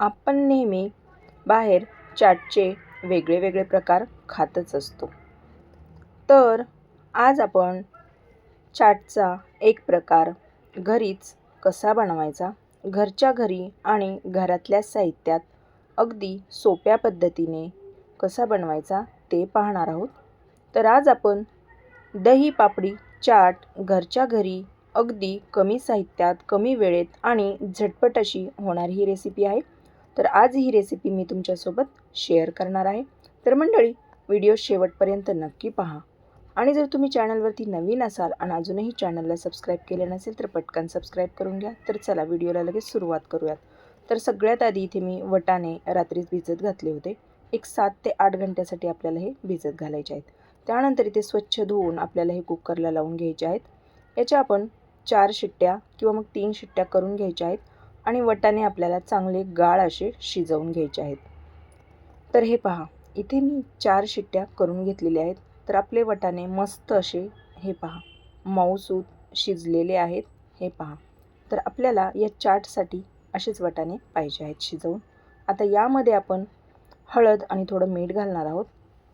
आपण नेहमी बाहेर चाटचे वेगळे वेगळे प्रकार खातच असतो. तर आज आपण चाटचा एक प्रकार घरीच कसा बनवायचा घरच्या घरी आणि घरातल्या साहित्यात अगदी सोप्या पद्धतीने कसा बनवायचा ते पाहणार आहोत. तर आज आपण दही पापडी चाट घरच्या घरी अगदी कमी साहित्यात कमी वेळेत आणि झटपट अशी होणारी ही रेसिपी आहे. तर आज ही रेसिपी मी तुमच्यासोबत शेअर करणार आहे. तर मंडळी व्हिडिओ शेवटपर्यंत नक्की पहा. आणि जर तुम्ही चॅनलवरती नवीन असाल आणि अजूनही चॅनलला सबस्क्राईब केले नसेल तर पटकन सबस्क्राईब करून घ्या. तर चला व्हिडिओला लगेच सुरुवात करूयात. तर सगळ्यात आधी इथे मी वटाने रात्रीच भिजत घातले होते. एक सात ते आठ घंट्यासाठी आपल्याला हे भिजत घालायचे आहेत. त्यानंतर इथे स्वच्छ धुवून आपल्याला हे कुकरला लावून घ्यायचे आहेत. याच्या आपण चार शिट्ट्या किंवा मग तीन शिट्ट्या करून घ्यायच्या आहेत. आणि वटाने आपल्याला चांगले गाळ असे शिजवून घ्यायचे आहेत. तर हे पहा इथे मी चार शिट्ट्या करून घेतलेल्या आहेत. तर आपले वटाने मस्त असे हे पहा मऊसूत शिजलेले आहेत हे पहा. तर आपल्याला या चाटसाठी असेच वटाने पाहिजे आहेत शिजवून. आता यामध्ये आपण हळद आणि थोडं मीठ घालणार आहोत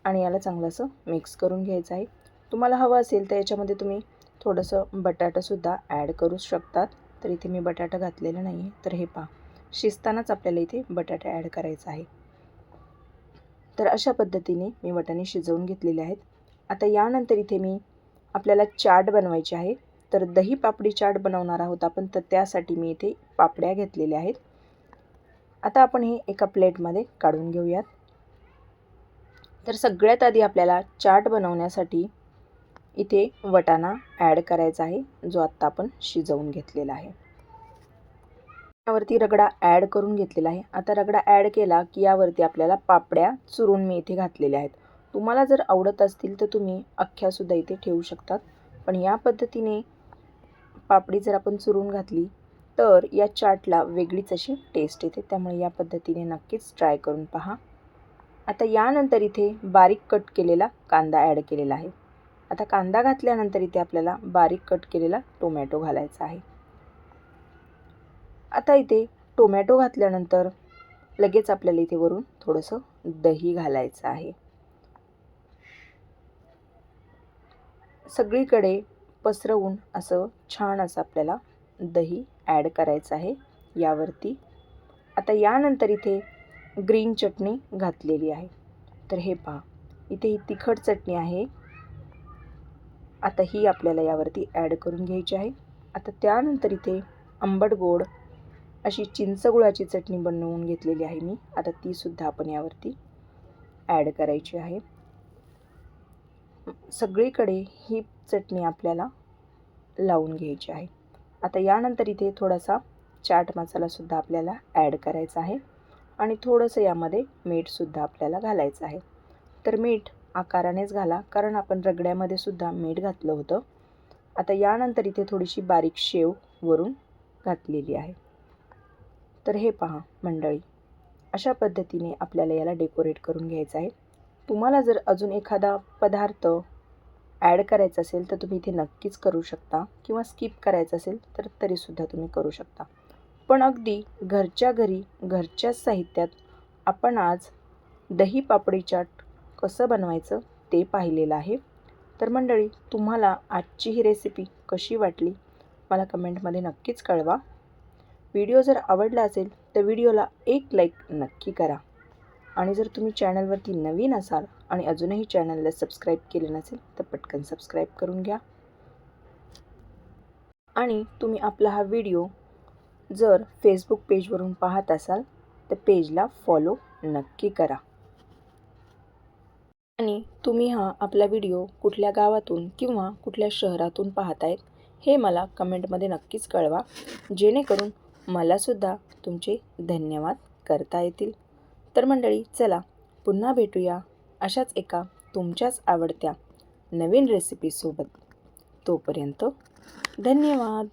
आणि याला चांगलं असं मिक्स करून घ्यायचं आहे. तुम्हाला हवं असेल तर याच्यामध्ये तुम्ही थोडंसं बटाटासुद्धा ॲड करू शकतात. तर इथे मी बटाटा घातलेला नाही आहे तर हे पहा शिजतानाच आपल्याला इथे बटाटा ॲड करायचा आहे. तर अशा पद्धतीने मी वटाणे शिजवून घेतलेले आहेत. आता यानंतर इथे मी आपल्याला चाट बनवायची आहे. तर दही पापडी चाट बनवणार आहोत आपण तर त्यासाठी मी इथे पापड्या घेतलेल्या आहेत. आता आपण हे एका प्लेटमध्ये काढून घेऊयात. तर सगळ्यात आधी आपल्याला चाट बनवण्यासाठी इथे वटाणा ॲड करायचा आहे जो आत्ता आपण शिजवून घेतलेला आहे. यावरती रगडा ॲड करून घेतलेला आहे. आता रगडा ॲड केला की यावरती आपल्याला पापड्या चुरून मी इथे घातलेल्या आहेत. तुम्हाला जर आवडत असतील तर तुम्ही अख्ख्यासुद्धा इथे ठेवू शकतात. पण या पद्धतीने पापडी जर आपण चुरून घातली तर या चाटला वेगळीच अशी टेस्ट येते. त्यामुळे या पद्धतीने नक्कीच ट्राय करून पहा. आता यानंतर इथे बारीक कट केलेला कांदा ॲड केलेला आहे. आता कांदा घातल्यानंतर इथे आपल्याला बारीक कट केलेला टोमॅटो घालायचा आहे. आता इथे टोमॅटो घातल्यानंतर लगेच आपल्याला इथे वरून थोडंसं दही घालायचं आहे. सगळीकडे पसरवून असं छान असं आपल्याला दही ॲड करायचं आहे यावरती. आता यानंतर इथे ग्रीन चटणी घातलेली आहे. तर हे पहा इथे ही तिखट चटणी आहे. आता ही आपल्याला यावरती ॲड करून घ्यायची आहे. आता त्यानंतर इथे आंबट गोड अशी चिंचगुळाची चटणी बनवून घेतलेली आहे मी. आता तीसुद्धा आपण यावरती ॲड करायची आहे. सगळीकडे ही चटणी आपल्याला लावून घ्यायची आहे. आता यानंतर इथे थोडासा चाट मसालासुद्धा आपल्याला ॲड करायचा आहे. आणि थोडंसं यामध्ये मीठसुद्धा आपल्याला घालायचं आहे. तर मीठ आकारानेच घाला. कारण आपण रगड्यामध्ये सुद्धा मीठ घातलं होतं. आता यानंतर इथे थोडीशी बारीक शेव वरून घातलेली आहे. तर हे पहा मंडळी. अशा पद्धतीने आपल्याला याला डेकोरेट करून घ्यायचं आहे. तुम्हाला जर अजून एखादा पदार्थ ॲड करायचा असेल तर तुम्ही इथे नक्कीच करू शकता. किंवा स्किप करायचं असेल तर तरीसुद्धा तुम्ही करू शकता. पण अगदी घरच्या घरी घरच्याच साहित्यात आपण आज दही पापडी चाट कसं बनवायचं ते पाहिलेलं आहे. तर मंडळी तुम्हाला आजची ही रेसिपी कशी वाटली? मला कमेंटमध्ये नक्कीच कळवा. व्हिडिओ जर आवडला असेल तर व्हिडिओला एक लाईक नक्की करा. आणि जर तुम्ही चॅनलवरती नवीन असाल आणि अजूनही चॅनलला सबस्क्राईब केले नसेल तर पटकन सबस्क्राईब करून घ्या. आणि तुम्ही आपला हा व्हिडिओ जर फेसबुक पेजवरून पाहत असाल तर पेजला फॉलो नक्की करा. आणि तुम्ही हा आपला व्हिडिओ कुठल्या गावातून किंवा कुठल्या शहरातून पाहतायत हे मला कमेंटमध्ये नक्कीच कळवा. जेणेकरून मलासुद्धा तुमचे धन्यवाद करता येतील. तर मंडळी चला पुन्हा भेटूया अशाच एका तुमच्याच आवडत्या नवीन रेसिपीसोबत तोपर्यंत धन्यवाद.